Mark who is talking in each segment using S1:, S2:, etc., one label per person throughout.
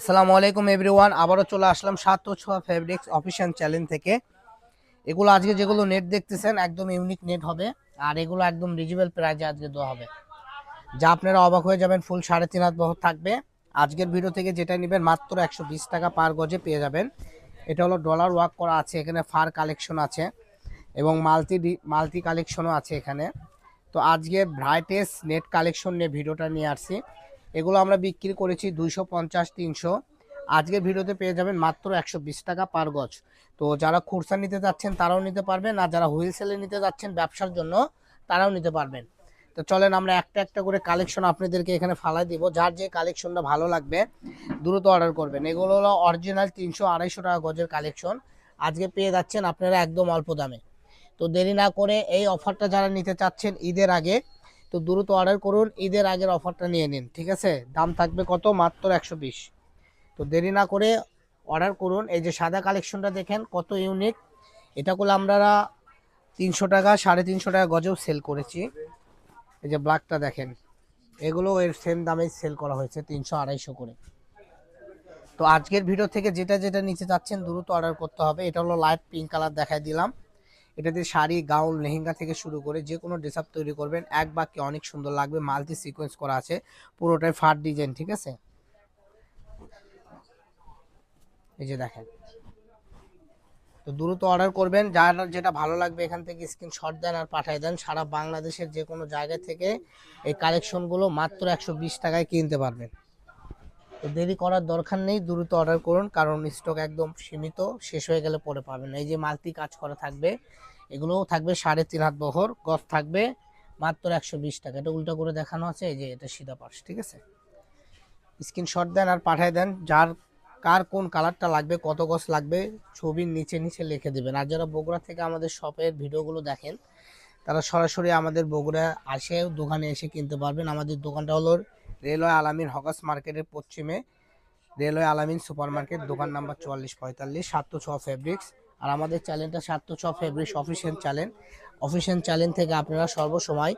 S1: আসসালামু আলাইকুম এভরিওয়ান আবারও চলে আসলাম সাত ও ছোয়া ফেব্রিক্স অফিসিয়াল চ্যানেল থেকে। এগুলো আজকে যেগুলো নেট দেখতেছেন, একদম ইউনিক নেট হবে। আর এগুলো একদম রিজনেবল প্রাইজে আজকে দেওয়া হবে। যা আপনারা অবাক হয়ে যাবেন ফুল সাড়ে তিন হাত বহর থাকবে। আজকের ভিডিও থেকে যেটা নেবেন, মাত্র একশো বিশ টাকা পার গজে পেয়ে যাবেন। এটা হলো ডলার ওয়ার্ক করা আছে, এখানে ফার কালেকশন আছে। এবং মাল্টি মাল্টি কালেকশনও আছে এখানে। তো আজকে ব্রাইটেস্ট নেট কালেকশন নিয়ে ভিডিওটা নিয়ে আসছি। এগুলো আমরা বিক্রি করেছি দুইশো পঞ্চাশ, তিনশো। আজকের ভিডিওতে পেয়ে যাবেন মাত্র একশো বিশ টাকা পার গজ। তো যারা খুরসা নিতে যাচ্ছেন, তারাও নিতে পারবেন। আর যারা হুইলসেলে নিতে যাচ্ছেন ব্যবসার জন্য, তারাও নিতে পারবেন। তো চলেন আমরা একটা একটা করে কালেকশন আপনাদেরকে এখানে ফালাই দিব। যার যে কালেকশনটা ভালো লাগবে, দ্রুত অর্ডার করবেন। এগুলো হলো অরিজিনাল তিনশো আড়াইশো টাকা গজের কালেকশন। আজকে পেয়ে যাচ্ছেন আপনারা একদম অল্প দামে। তো দেরি না করে এই অফারটা যারা নিতে চাচ্ছেন, ঈদের আগে তো দ্রুত অর্ডার করুন, ঈদের আগের অফারটা নিয়ে নিন, ঠিক আছে? দাম থাকবে কত? মাত্র একশো বিশ। তো দেরি না করে অর্ডার করুন। এই যে সাদা কালেকশনটা দেখেন, কত ইউনিক এটা করলে আমরা তিনশো টাকা, সাড়ে তিনশো টাকা গজেও সেল করেছি। এই যে ব্ল্যাকটা দেখেন, এগুলো এর সেম দামে সেল করা হয়েছে, তিনশো আড়াইশো করে। তো আজকের ভিডিও থেকে যেটা যেটা নিতে চাচ্ছেন দ্রুত অর্ডার করতে হবে। এটা হলো লাইট পিঙ্ক কালার দেখাই দিলাম। এটাতে শাড়ি, গাউন, লেহেঙ্গা থেকে শুরু করে যে কোনো ড্রেস আপ তৈরি করবেন। এক বাক্যে অনেক সুন্দর লাগবে মাল্টি সিকোয়েন্স করা আছে, পুরোটাই ফাট ডিজাইন ঠিক আছে? এই যে দেখেন। তো দ্রুত অর্ডার করবেন, যার যেটা ভালো লাগবে এখান থেকে স্ক্রিনশট দেন আর পাঠিয়ে দেন। সারা বাংলাদেশের যে কোনো জায়গা থেকে এই কালেকশনগুলো মাত্র একশো বিশ টাকায় কিনতে পারবেন। তো দেরি করার দরকার নেই, দ্রুত অর্ডার করুন, কারণ স্টক একদম সীমিত, শেষ হয়ে গেলে পরে পাবেন। এই যে মাল্টি কাজ করা থাকবে, এগুলোও থাকবে সাড়ে তিন হাত বহর গজ থাকবে মাত্র একশো বিশ টাকা। এটা উল্টো করে দেখানো আছে, এই যে এটা সিধা পাশ ঠিক আছে? স্ক্রিনশট দেন আর পাঠিয়ে দেন, যার, কার কোন কালারটা লাগবে, কত গজ লাগবে, ছবির নিচে নিচে লিখে দেবেন। আর যারা বগুড়া থেকে আমাদের শপের ভিডিওগুলো দেখেন, তারা সরাসরি আমাদের বগুড়া আসে, দোকানে এসে কিনতে পারবেন। আমাদের দোকানটা হলো রেলওয়ে আলামিন হকাস মার্কেটের পশ্চিমে রেলওয়ে আলামিন সুপার মার্কেট দোকান নাম্বার চুয়াল্লিশ পঁয়তাল্লিশ, সাতশো ছ ফেব্রিক্স। আর আমাদের চ্যানেলটা সাতশো ছ fabrics official channel. Official channel থেকে আপনারা সর্বসময়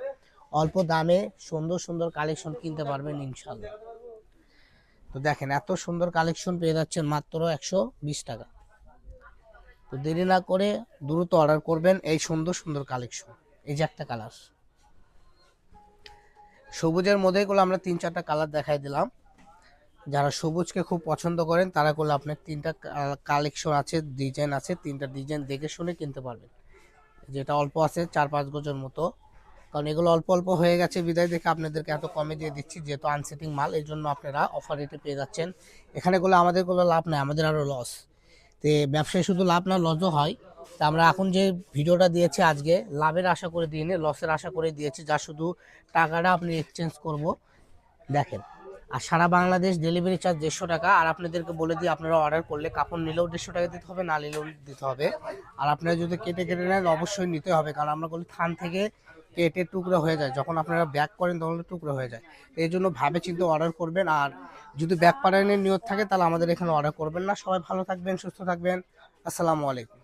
S1: অল্প দামে সুন্দর সুন্দর কালেকশন কিনতে পারবেন ইনশাল্লাহ তো দেখেন, এত সুন্দর কালেকশন পেয়ে যাচ্ছেন মাত্র একশো বিশ টাকা। তো দেরি না করে দ্রুত অর্ডার করবেন এই সুন্দর সুন্দর কালেকশন। এই যে একটা কালার। সবুজের মধ্যে করলে আমরা তিন চারটা কালার দেখাই দিলাম। যারা সবুজকে খুব পছন্দ করেন, তারা করলে আপনার তিনটা কালেকশন আছে ডিজাইন আছে, তিনটা ডিজাইন দেখে শুনে কিনতে পারবেন। যেটা অল্প আছে, চার পাঁচ গজের মতো। কারণ এগুলো অল্প অল্প হয়ে গেছে, বিদায় দেখে আপনাদেরকে এত কমে দিয়ে দিচ্ছি, যেহেতু আনসেটিং মাল এই জন্য আপনারা অফার রেটে পেয়ে যাচ্ছেন। এখানে করলে আমাদের কোনো লাভ নেই, আমাদের আরও লস তো ব্যবসায় শুধু লাভ না লসও হয়। তা আমরা এখন যে ভিডিওটা দিয়েছি আজকে, লাভের আশা করে দিইনি লসের আশা করে দিয়েছি, যা শুধু টাকাটা আপনি এক্সচেঞ্জ করব। দেখেন, আর সারা বাংলাদেশ ডেলিভারি চার্জ দেড়শো টাকা, আর আপনাদেরকে বলে দিই, আপনারা অর্ডার করলে কাপড় নিলেও দেড়শো টাকা দিতে হবে, না নিলেও দিতে হবে। আর আপনারা যদি কেটে কেটে নেন, অবশ্যই নিতে হবে, কারণ আমরা বলি থান থেকে কেটে টুকরো হয়ে যায়। যখন আপনারা ব্যাক করেন, তখন টুকরো হয়ে যায়। এই জন্য ভাবে চিন্তে অর্ডার করবেন, আর যদি ব্যাক পাড়ানোর নিয়ত থাকে, তাহলে আমাদের এখানে অর্ডার করবেন না। সবাই ভালো থাকবেন, সুস্থ থাকবেন। আসসালামু আলাইকুম।